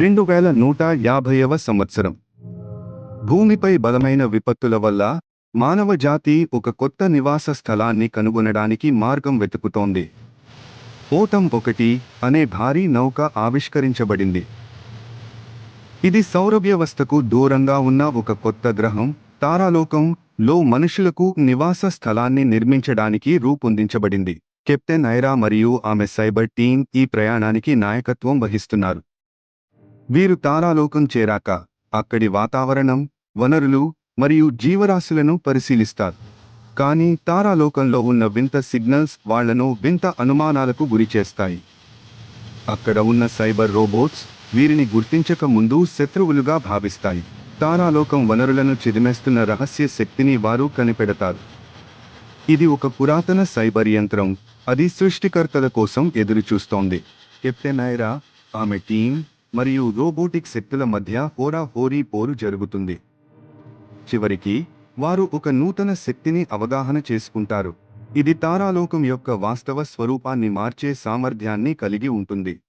రెండు వేల నూట యాభైవ సంవత్సరం. భూమిపై బలమైన విపత్తుల వల్ల మానవ జాతి ఒక కొత్త నివాస స్థలాన్ని కనుగొనడానికి మార్గం వెతుకుతోంది. ఓటం ఒకటి అనే భారీ నౌక ఆవిష్కరించబడింది. ఇది సౌర వ్యవస్థకు దూరంగా ఉన్న ఒక కొత్త గ్రహం తారాలోకం లో మనుషులకు నివాస స్థలాన్ని నిర్మించడానికి రూపొందించబడింది. కెప్టెన్ ఐరా మరియు ఆమె సైబర్ టీం ఈ ప్రయాణానికి నాయకత్వం వహిస్తున్నారు. వీరు తారాలోకం చేరాక అక్కడి వాతావరణం వనరులు మరియు జీవరాశులను పరిశీలిస్తారు. కానీ తారాలోకంలో ఉన్న వింత సిగ్నల్స్ వాళ్ళను వింత అనుమానాలకు గురిచేస్తాయి అక్కడ ఉన్న సైబర్ రోబోట్స్ వీరిని గుర్తించక ముందు శత్రువులుగా భావిస్తాయి. తారాలోకం వనరులను చిదిమేస్తున్న రహస్య శక్తిని వారు కనిపెడతారు. ఇది ఒక పురాతన సైబర్ యంత్రం. అది సృష్టికర్తల కోసం ఎదురుచూస్తోంది. కెప్టెన్ ఐరా ఆమె టీం మరియు రోబోటిక్ శక్తుల మధ్య హోరాహోరీ పోరు జరుగుతుంది. చివరికి వారు ఒక నూతన శక్తిని అవగాహన చేసుకుంటారు. ఇది తారాలోకం యొక్క వాస్తవ స్వరూపాన్ని మార్చే సామర్థ్యాన్ని కలిగి ఉంటుంది.